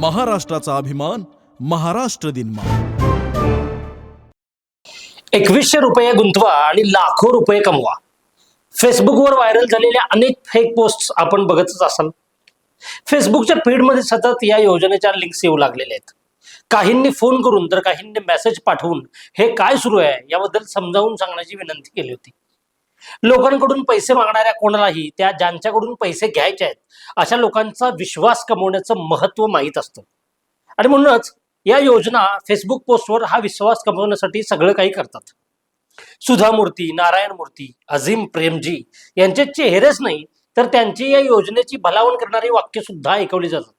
महाराष्ट्राचा अभिमान महाराष्ट्र दिनमा एकवीसशे रुपये गुंतवा आणि लाखो रुपये कमवा. फेसबुकवर व्हायरल झालेल्या अनेक फेक पोस्ट आपण बघतच असाल. फेसबुकच्या फीडमध्ये सतत या योजनेच्या लिंक्स येऊ लागलेल्या आहेत. काहींनी फोन करून तर काहींनी मेसेज पाठवून हे काय सुरू आहे याबद्दल समजावून सांगण्याची विनंती केली होती. लोकांकडून पैसे मागणाऱ्या कोणालाही त्या ज्यांच्याकडून पैसे घ्यायचे आहेत अशा लोकांचा विश्वास कमवण्याचं महत्त्व माहीत असतं. आणि म्हणूनच या योजना फेसबुक पोस्टवर हा विश्वास कमवण्यासाठी सगळं काही करतात. सुधा मूर्ती नारायण मूर्ती अझीम प्रेमजी यांचे चेहरेच नाही तर त्यांची या योजनेची भलावण करणारी वाक्य सुद्धा ऐकवली जातात.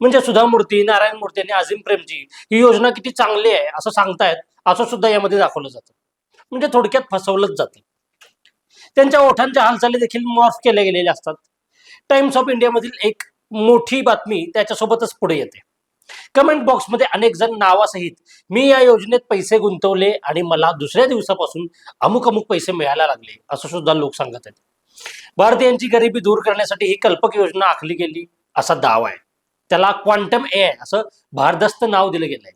म्हणजे सुधा मूर्ती नारायण मूर्ती आणि अझीम प्रेमजी ही योजना किती चांगली आहे असं सांगतायत असं सुद्धा यामध्ये दाखवलं जातं. म्हणजे थोडक्यात फसवलंच जातं. त्यांच्या ओठांच्या हालचाली देखील मॉर्फ केल्या गेलेल्या असतात. टाइम्स ऑफ इंडियामधील एक मोठी बातमी त्याच्यासोबतच पुढे येते. कमेंट बॉक्समध्ये अनेक जण नावासहित मी या योजनेत पैसे गुंतवले आणि मला दुसऱ्या दिवसापासून अमुक अमुक पैसे मिळायला लागले. असं सुद्धा लोक सांगत आहेत. भारतीयांची गरिबी दूर करण्यासाठी ही कल्पक योजना आखली गेली असा दावा आहे. त्याला क्वांटम ए असं भारदस्त नाव दिलं गेलंय.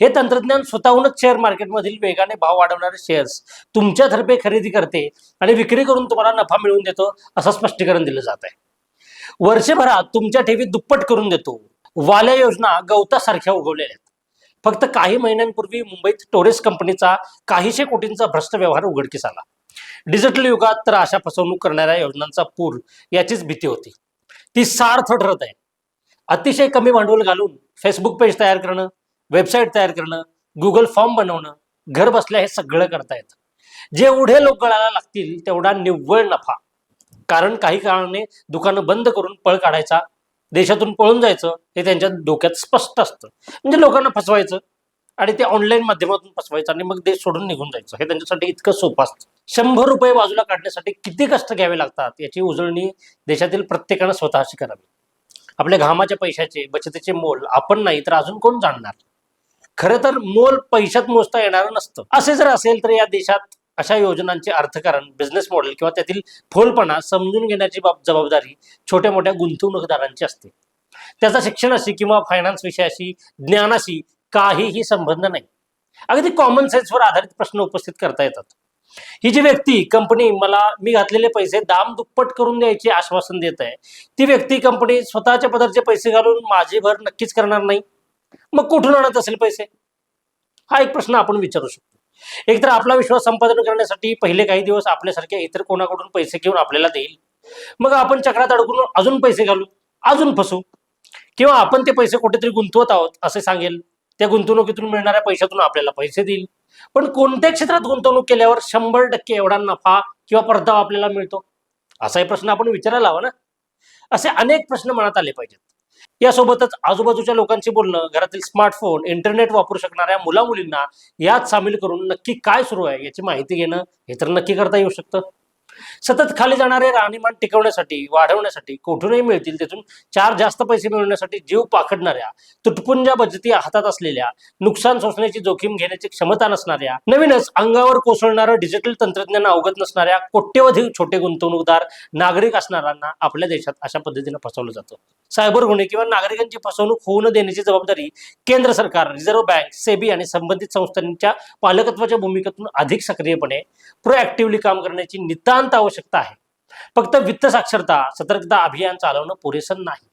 हे तंत्रज्ञान स्वतःहूनच शेअर मार्केटमधील वेगाने भाव वाढवणारे शेअर्स तुमच्यातर्फे खरेदी करते आणि विक्री करून तुम्हाला नफा मिळवून देतो असं स्पष्टीकरण दिलं जात आहे. वर्षभरात तुमच्या ठेवी दुप्पट करून देतो. वाल्या योजना गवतासारख्या उगवलेल्या आहेत. फक्त काही महिन्यांपूर्वी मुंबईत टोरेस कंपनीचा काहीशे कोटींचा भ्रष्ट व्यवहार उघडकीस आला. डिजिटल युगात तर अशा फसवणूक करणाऱ्या योजनांचा पूर याचीच भीती होती. ती सार्थ ठरत आहे. अतिशय कमी भांडवल घालून फेसबुक पेज तयार करणं वेबसाईट तयार करणं गुगल फॉर्म बनवणं घर बसल्या हे सगळं करता येतं. जेवढे लोक गळायला लागतील तेवढा निव्वळ नफा. कारण काही कारणाने दुकानं बंद करून पळ काढायचा देशातून पळून जायचं हे त्यांच्या डोक्यात स्पष्ट असतं. म्हणजे लोकांना फसवायचं आणि ते ऑनलाईन माध्यमातून फसवायचं आणि मग देश सोडून निघून जायचं. हे त्यांच्यासाठी इतकं सोपं असतं. शंभर रुपये बाजूला काढण्यासाठी किती कष्ट घ्यावे लागतात याची उजळणी देशातील प्रत्येकानं स्वतःशी करावी. आपल्या घामाच्या पैशाचे बचतीचे मोल आपण नाही तर अजून कोण जाणणार? खरं तर मोल पैशात मोजता येणारं नसतं. असे जर असेल तर या देशात अशा योजनांचे अर्थकारण बिझनेस मॉडेल किंवा त्यातील फोलपणा समजून घेण्याची बाब जबाबदारी छोट्या मोठ्या गुंतवणूकदारांची असते. त्याचा शिक्षणाशी किंवा फायनान्स विषयाशी ज्ञानाशी काहीही संबंध नाही. अगदी कॉमन सेन्सवर आधारित प्रश्न उपस्थित करता येतात. ही जी व्यक्ती कंपनी मला मी घातलेले पैसे दाम दुप्पट करून द्यायचे आश्वासन देत आहे ती व्यक्ती कंपनी स्वतःच्या पदरचे पैसे घालून माझे भर नक्कीच करणार नाही. मग कुठून आणत असेल पैसे? हा एक प्रश्न आपण विचारू शकतो. एकतर आपला विश्वास संपादन करण्यासाठी पहिले काही दिवस आपल्यासारख्या इतर कोणाकडून पैसे घेऊन आपल्याला देईल. मग आपण चक्रात अडकून अजून पैसे घालू अजून फसू. किंवा आपण ते पैसे कुठेतरी गुंतवत आहोत असे सांगेल. त्या गुंतवणुकीतून मिळणाऱ्या पैशातून आपल्याला पैसे देईल. पण कोणत्या क्षेत्रात गुंतवणूक केल्यावर शंभर टक्के एवढा नफा किंवा परतावा आपल्याला मिळतो? असाही प्रश्न आपण विचारायला हवा ना? असे अनेक प्रश्न मनात आले पाहिजेत. यासोबतच आजूबाजूच्या लोकांशी बोलणं घरातील स्मार्टफोन इंटरनेट वापरू शकणाऱ्या मुला मुलींना यात सामील करून नक्की काय सुरू आहे याची माहिती घेणं हे तर नक्की करता येऊ शकतं. सतत खाली जाणारे राहणीमान टिकवण्यासाठी वाढवण्यासाठी कुठूनही मिळतील त्यातून चार जास्त पैसे मिळवण्यासाठी जीव पाखडणाऱ्या तुटपुंजा बचती हातात असलेल्या नुकसान सोसण्याची जोखीम घेण्याची क्षमता नसणाऱ्या नवीनच अंगावर कोसळणारं डिजिटल तंत्रज्ञान अवगत नसणाऱ्या कोट्यवधी छोटे गुंतवणूकदार नागरिक असणाऱ्यांना आपल्या देशात अशा पद्धतीनं फसवलं जातं. सायबर गुन्हे किंवा नागरिकांची फसवणूक होऊ न देण्याची जबाबदारी केंद्र सरकार रिझर्व्ह बँक सेबी आणि संबंधित संस्थांच्या पालकत्वाच्या भूमिकेतून अधिक सक्रियपणे प्रोएक्टिव्हली काम करण्याची नितांत आवश्यकता आहे. फक्त वित्त साक्षरता सतर्कता अभियान चालवणं पुरेसं नाही.